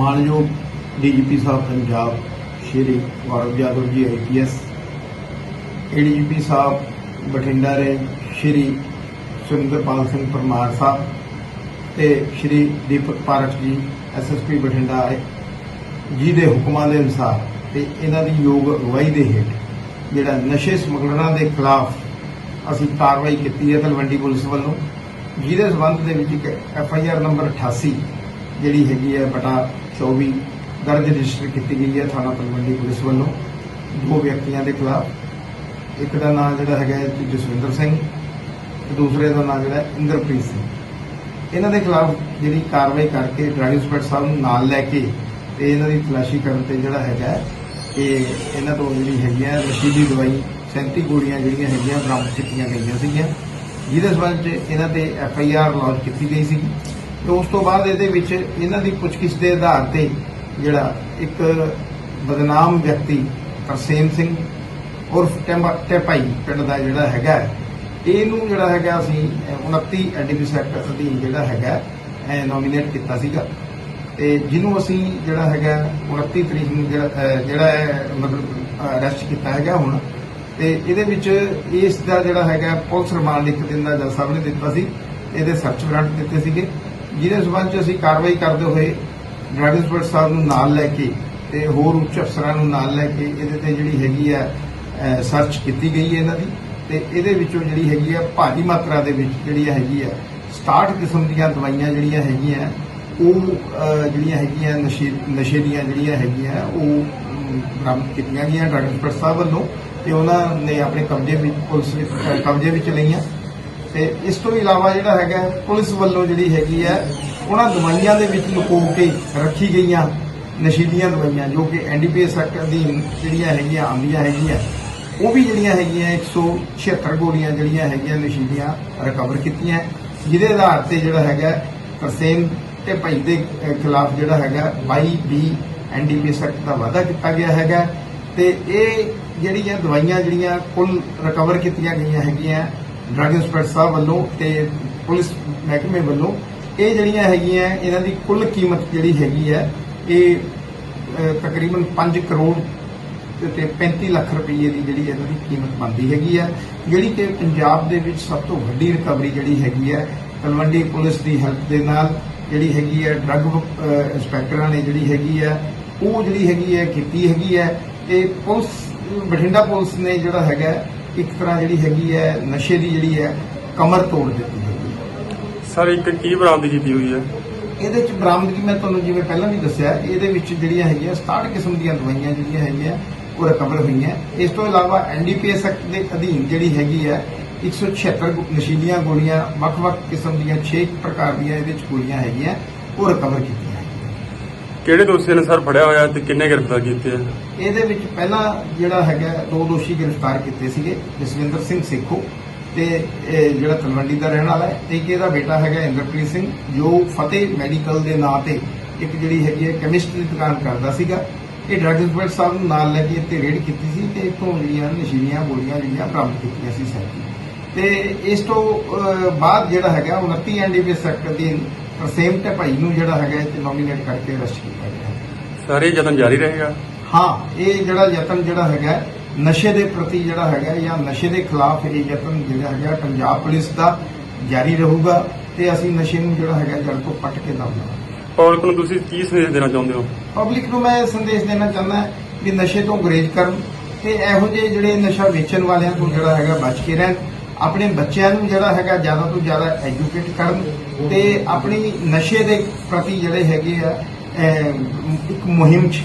ਤਰ੍ਹਾਂ ਹੈਗਾ ਮਾਨਯੋਗ ਡੀਜੀਪੀ ਸਾਹਿਬ ਪੰਜਾਬ, ਸ਼੍ਰੀ ਗੌਰਵ ਯਾਦਵ ਜੀ ਆਈਪੀਐਸ ਏਡੀਜੀਪੀ ਸਾਹਿਬ ਬਠਿੰਡਾ ਦੇ ਸ਼੍ਰੀ ਸੁਰਿੰਦਰਪਾਲ ਸਿੰਘ ਪਰਮਾਰ ਸਾਹਿਬ ਤੇ ਸ਼੍ਰੀ ਦੀਪਕ ਪਾਰਕ ਜੀ ਐਸਐਸਪੀ ਬਠਿੰਡਾ ਜੀ ਦੇ ਹੁਕਮਾਂ ਦੇ ਅਨੁਸਾਰ ਤੇ ਇਹਨਾਂ ਦੀ ਯੋਗ ਅਗਵਾਈ ਦੇ ਹੇਠ ਜਿਹੜਾ ਨਸ਼ੇ ਸਮਗਲਰਾਂ ਦੇ ਖਿਲਾਫ ਅਸੀਂ ਕਾਰਵਾਈ ਕੀਤੀ ਹੈ ਤਲਵੰਡੀ ਪੁਲਿਸ ਵੱਲੋਂ। ਜਿਹਦੇ ਸਬੰਧ ਦੇ ਵਿੱਚ ਇੱਕ ਐਫ ਆਈ ਆਰ ਨੰਬਰ 88 ਜਿਹੜੀ ਹੈਗੀ ਹੈ ਬਟਾ 24 ਦਰਜ ਰਜਿਸਟਰ ਕੀਤੀ ਗਈ ਹੈ ਥਾਣਾ ਤਲਵੰਡੀ ਪੁਲਿਸ ਵੱਲੋਂ, ਦੋ ਵਿਅਕਤੀਆਂ ਦੇ ਖਿਲਾਫ। ਇੱਕ ਦਾ ਨਾਮ ਜਿਹੜਾ ਹੈਗਾ ਜਸਵਿੰਦਰ ਸਿੰਘ ਤੇ ਦੂਸਰੇ ਦਾ ਨਾਮ ਜਿਹੜਾ ਇੰਦਰਪ੍ਰੀਤ ਸਿੰਘ। ਇਹਨਾਂ ਦੇ ਖਿਲਾਫ ਜਿਹੜੀ ਕਾਰਵਾਈ ਕਰਕੇ ਡਰੱਗ ਇੰਸਪੈਕਟਰ ਸਾਹਿਬ ਨੂੰ ਨਾਲ ਲੈ ਕੇ ਤੇ ਇਹਨਾਂ ਦੀ ਤਲਾਸ਼ੀ ਕਰਨ ਤੇ ਜਿਹੜਾ ਹੈਗਾ ਕਿ ਇਹਨਾਂ ਤੋਂ ਜਿਹੜੀ ਹੈਗੀ ਹੈ ਨਸ਼ੀਲੀ ਦਵਾਈ 37 ਗੋਲੀਆਂ ਜਿਹੜੀਆਂ ਹੈਗੀਆਂ ਬਰਾਮਦ ਕੀਤੀਆਂ ਗਈਆਂ ਸੀਗੀਆਂ। ਜਿਹਦੇ ਸਬੰਧ 'ਚ ਇਹਨਾਂ ਤੇ ਐਫ ਆਈ ਆਰ ਲਾਂਚ ਕੀਤੀ ਗਈ ਸੀ ਤੇ ਉਸ ਤੋਂ ਬਾਅਦ ਇਹਦੇ ਵਿੱਚ ਇਹਨਾਂ ਦੀ ਪੁੱਛਗਿੱਛ ਦੇ ਆਧਾਰ ਤੇ ਜਿਹੜਾ ਇੱਕ ਬਦਨਾਮ ਵਿਅਕਤੀ ਤਰਸੇਮ ਸਿੰਘ ਉਰਫ ਟੈਪਾਈ ਪਿੰਡ ਦਾ ਜਿਹੜਾ ਹੈਗਾ ਇਹਨੂੰ ਜਿਹੜਾ ਹੈਗਾ ਅਸੀਂ ਅਹ, 29 ਐਨਡੀਪੀ ਸੈਕਟਰ ਅਧੀਨ ਜਿਹੜਾ ਹੈਗਾ ਨੋਮੀਨੇਟ ਕੀਤਾ ਸੀਗਾ। ਤੇ ਜਿਹਨੂੰ ਅਸੀਂ ਜਿਹੜਾ ਹੈਗਾ 29 ਤਰੀਕ ਨੂੰ ਜਿਹੜਾ ਹੈ ਮਤਲਬ ਅਰੈਸਟ ਕੀਤਾ ਹੈਗਾ ਹੁਣ ਤੇ ਇਹਦੇ ਵਿੱਚ ਇਸ ਦਾ ਜਿਹੜਾ ਹੈਗਾ ਪੁਲਿਸ ਰਿਮਾਂਡ ਇੱਕ ਦਿਨ ਦਾ ਜੱਜ ਸਾਹਿਬ ਨੇ ਦਿੱਤਾ ਸੀ ਇਹਦੇ ਸਰਚ ਵਾਰੰਟ ਦਿੱਤੇ ਸੀਗੇ। ਜਿਹਦੇ ਸਬੰਧ ਚ ਅਸੀਂ ਕਾਰਵਾਈ ਕਰਦੇ ਹੋਏ ਡਰੱਗ ਇੰਸਪੈਕਟਰ ਸਾਹਿਬ ਨੂੰ ਨਾਲ ਲੈ ਕੇ ਤੇ ਹੋਰ ਉੱਚ ਅਫਸਰਾਂ ਨੂੰ ਨਾਲ ਲੈ ਕੇ ਇਹਦੇ ਤੇ ਜਿਹੜੀ ਹੈਗੀ ਹੈ ਸਰਚ ਕੀਤੀ ਗਈ ਹੈ ਇਹਨਾਂ ਦੀ ਤੇ ਇਹਦੇ ਵਿੱਚੋਂ ਜਿਹੜੀ ਹੈਗੀ ਹੈ ਭਾਰੀ ਮਾਤਰਾ ਦੇ ਵਿੱਚ ਜਿਹੜੀ ਹੈਗੀ ਹੈ 67 ਕਿਸਮ ਦੀਆਂ ਦਵਾਈਆਂ ਜਿਹੜੀਆਂ ਹੈਗੀਆਂ, ਉਹ ਜਿਹੜੀਆਂ ਹੈਗੀਆਂ ਨਸ਼ੇ ਨਸ਼ੇ ਦੀਆਂ ਜਿਹੜੀਆਂ ਹੈਗੀਆਂ, ਉਹ ਬਰਾਮਦ ਕੀਤੀਆਂ ਗਈਆਂ ਡਰੱਗ ਇੰਸਪੈਕਟਰ ਸਾਹਿਬ ਵੱਲੋਂ ਤੇ ਉਹਨਾਂ ਨੇ ਆਪਣੇ ਕਬਜ਼ੇ ਵਿੱਚ, ਪੁਲਿਸ ਕਬਜ਼ੇ ਵਿੱਚ ਲਈਆਂ। ਤੇ ਇਸ ਤੋਂ ਇਲਾਵਾ ਜਿਹੜਾ ਹੈਗਾ ਪੁਲਿਸ ਵੱਲੋਂ ਜਿਹੜੀ ਹੈਗੀ ਹੈ, ਉਹਨਾਂ ਦਵਾਈਆਂ ਦੇ ਵਿੱਚ ਲੁਕੋ ਕੇ ਰੱਖੀ ਗਈਆਂ ਨਸ਼ੀਲੀਆਂ ਦਵਾਈਆਂ, ਜੋ ਕਿ ਐਨਡੀਪੀਐਸ ਐਕਟ ਅਧੀਨ ਜਿਹੜੀਆਂ ਹੈਗੀਆਂ, ਆਉਂਦੀਆਂ ਹੈਗੀਆਂ, ਉਹ ਵੀ ਜਿਹੜੀਆਂ ਹੈਗੀਆਂ 176 ਗੋਲੀਆਂ ਜਿਹੜੀਆਂ ਹੈਗੀਆਂ ਨਸ਼ੀਲੀਆਂ ਰਿਕਵਰ ਕੀਤੀਆਂ, ਜਿਹਦੇ ਆਧਾਰ ਤੇ ਜਿਹੜਾ ਹੈਗਾ ਤਰਸੇਮ ਤੇ ਭਾਈ ਦੇ ਖਿਲਾਫ ਜਿਹੜਾ ਹੈਗਾ 22 ਬੀ ਐਨਡੀਪੀਐਸ ਐਕਟ ਦਾ ਵਾਅਦਾ ਕੀਤਾ ਗਿਆ ਹੈਗਾ ਤੇ ਇਹ ਜਿਹੜੀਆਂ ਦਵਾਈਆਂ ਜਿਹੜੀਆਂ ਕੁੱਲ ਰਿਕਵਰ ਕੀਤੀਆਂ ਗਈਆਂ ਹੈਗੀਆਂ ਡਰੱਗ ਇੰਸਪੈਕਟਰ ਸਾਹਿਬ ਵੱਲੋਂ ਤੇ ਪੁਲਿਸ ਮਹਿਕਮੇ ਵੱਲੋਂ ਇਹ ਜਿਹੜੀਆਂ ਹੈਗੀਆਂ, ਇਹਨਾਂ ਦੀ ਕੁੱਲ ਕੀਮਤ ਜਿਹੜੀ ਹੈਗੀ ਹੈ, ਇਹ ਤਕਰੀਬਨ 5 ਕਰੋੜ ਤੇ 35 ਲੱਖ ਰੁਪਏ ਦੀ ਜਿਹੜੀ ਇਹਨਾਂ ਦੀ ਕੀਮਤ ਬਣਦੀ ਹੈਗੀ ਹੈ, ਜਿਹੜੀ ਕਿ ਪੰਜਾਬ ਦੇ ਵਿੱਚ ਸਭ ਤੋਂ ਵੱਡੀ ਰਿਕਵਰੀ ਜਿਹੜੀ ਹੈਗੀ ਹੈ, ਤਲਵੰਡੀ ਪੁਲਿਸ ਦੀ ਹੈਲਪ ਦੇ ਨਾਲ ਜਿਹੜੀ ਹੈਗੀ ਹੈ ਡਰੱਗ ਇੰਸਪੈਕਟਰਾਂ ਨੇ ਜਿਹੜੀ ਹੈਗੀ ਹੈ, ਉਹ ਜਿਹੜੀ ਹੈਗੀ ਹੈ, ਕੀਤੀ ਹੈਗੀ ਹੈ ਤੇ ਪੁਲਿਸ, ਬਠਿੰਡਾ ਪੁਲਿਸ ਨੇ ਜਿਹੜਾ ਹੈਗਾ ਇੱਕ ਤਰ੍ਹਾਂ ਜਿਹੜੀ ਹੈਗੀ ਹੈ ਨਸ਼ੇ ਦੀ ਜਿਹੜੀ ਹੈ ਕਮਰ ਤੋੜ ਦਿੱਤੀ ਹੈ। ਸਰ ਇੱਕ ਕੀ ਬਰਾਮਦੀ ਕੀਤੀ ਹੋਈ ਹੈ? ਇਹਦੇ ਚ ਬਰਾਮਦਗੀ ਮੈਂ ਤੁਹਾਨੂੰ ਜਿਵੇਂ ਪਹਿਲਾਂ ਵੀ ਦੱਸਿਆ ਇਹਦੇ ਵਿੱਚ ਜਿਹੜੀਆਂ ਹੈਗੀਆਂ 67 ਕਿਸਮ ਦੀਆਂ ਦਵਾਈਆਂ ਜਿਹੜੀਆਂ ਹੈਗੀਆਂ ਉਹ ਰਿਕਵਰ ਹੋਈਆਂ। ਇਸ ਤੋਂ ਇਲਾਵਾ ਐਨਡੀਪੀਐਸ ਐਕਟ ਦੇ ਅਧੀਨ ਜਿਹੜੀ ਹੈਗੀ ਹੈ 176 ਗੁ- ਨਸ਼ੀਲੀਆਂ ਗੋਲੀਆਂ ਵੱਖ-ਵੱਖ ਕਿਸਮ ਦੀਆਂ 6 ਪ੍ਰਕਾਰ ਦੀਆਂ ਇਹਦੇ ਚ ਗੋਲੀਆਂ ਹੈਗੀਆਂ ਉਹ ਰਿਕਵਰ ਕੀਤੀਆਂ। ਕਿਹੜੇ ਦੋਸ਼ੀਆਂ ਨੇ ਫੜਿਆ ਹੋਇਆ ਤੇ ਕਿੰਨੇ ਗ੍ਰਿਫਤਾਰ ਕੀਤੇ ਆ? ਇਹਦੇ ਵਿੱਚ ਪਹਿਲਾਂ ਜਿਹੜਾ ਹੈਗਾ, ਦੋ ਦੋਸ਼ੀ ਗ੍ਰਿਫਤਾਰ ਕੀਤੇ ਸੀਗੇ, ਜਸਵਿੰਦਰ ਸਿੰਘ ਸੇਖੋ ਤੇ ਇਹ ਜਿਹੜਾ ਤਲਵੰਡੀ ਦਾ ਰਹਿਣ ਵਾਲਾ ਹੈ ਤੇ ਇੱਕ ਇਹਦਾ ਬੇਟਾ ਹੈਗਾ ਇੰਦਰਪ੍ਰੀਤ ਸਿੰਘ, ਜੋ ਫਤਿਹ ਮੈਡੀਕਲ ਦੇ ਨਾਂ ਤੇ ਇੱਕ ਜਿਹੜੀ ਹੈਗੀ ਹੈ ਕੈਮਿਸਟਰੀ ਦੀ ਦੁਕਾਨ ਕਰਦਾ ਸੀਗਾ। ਇਹ ਡਰੱਗ ਇੰਸਪੈਕਟਰ ਸਾਹਿਬ ਨੂੰ ਨਾਲ ਲੈ ਕੇ ਇੱਥੇ ਰੇਡ ਕੀਤੀ ਸੀ ਤੇ ਇੱਥੋਂ ਜਿਹੜੀਆਂ ਨਸ਼ੀਲੀਆਂ ਗੋਲੀਆਂ ਜਿਹੜੀਆਂ ਬਰਾਮਦ ਕੀਤੀਆਂ ਸੀ ਸੈਂਤੀ ਤੇ ਇਸ ਤੋਂ ਬਾਅਦ ਜਿਹੜਾ ਹੈਗਾ 29 ਐਨਡੀਪੀਐਸ ਸੈਕਟਰ ਅਧੀਨ ਤਰਸੇਮ ਤੇ ਭਾਈ ਨੂੰ ਜਿਹੜਾ ਹੈਗਾ ਇਹ ਨੋਮੀਨੇਟ ਕਰਕੇ ਅਰੈਸਟ ਕੀਤਾ ਗਿਆ। ਸਰ ਇਹ ਯਤਨ ਜਾਰੀ ਰਹੇਗਾ? ਹਾਂ ਇਹ ਜਿਹੜਾ ਯਤਨ ਜਿਹੜਾ ਹੈਗਾ ਨਸ਼ੇ ਦੇ ਪ੍ਰਤੀ ਜਿਹੜਾ ਹੈਗਾ ਜਾਂ ਨਸ਼ੇ ਦੇ ਖਿਲਾਫ ਇਹ ਯਤਨ ਜਿਹੜਾ ਹੈਗਾ ਪੰਜਾਬ ਪੁਲਿਸ ਦਾ ਜਾਰੀ ਰਹੂਗਾ ਤੇ ਅਸੀਂ ਨਸ਼ੇ ਨੂੰ ਜਿਹੜਾ ਹੈਗਾ ਜੜ ਤੋਂ ਪੱਟ ਕੇ ਦਵਾਂਗੇ ਪਬਲਿਕ ਨੂੰ ਤੁਸੀਂ ਕੀ ਸੰਦੇਸ਼ ਦੇਣਾ ਚਾਹੁੰਦੇ ਹੋ? ਪਬਲਿਕ ਨੂੰ ਮੈਂ ਸੰਦੇਸ਼ ਦੇਣਾ ਚਾਹੁੰਦਾ ਵੀ ਨਸ਼ੇ ਤੋਂ ਗੁਰੇਜ਼ ਕਰਨ ਤੇ ਇਹੋ ਜਿਹੇ ਜਿਹੜੇ ਨਸ਼ਾ ਵੇਚਣ ਵਾਲਿਆਂ ਤੋਂ ਜਿਹੜਾ ਹੈਗਾ ਬਚ ਕੇ ਰਹਿਣ। ਆਪਣੇ ਬੱਚਿਆਂ ਨੂੰ ਜਿਹੜਾ ਹੈਗਾ ਜ਼ਿਆਦਾ ਤੋਂ ਜ਼ਿਆਦਾ ਐਜੂਕੇਟ ਕਰਨ ਤੇ ਆਪਣੀ ਨਸ਼ੇ ਦੇ ਪ੍ਰਤੀ ਜਿਹੜੇ ਹੈਗੇ ਆ ਇੱਕ ਮੁਹਿੰਮ 'ਚ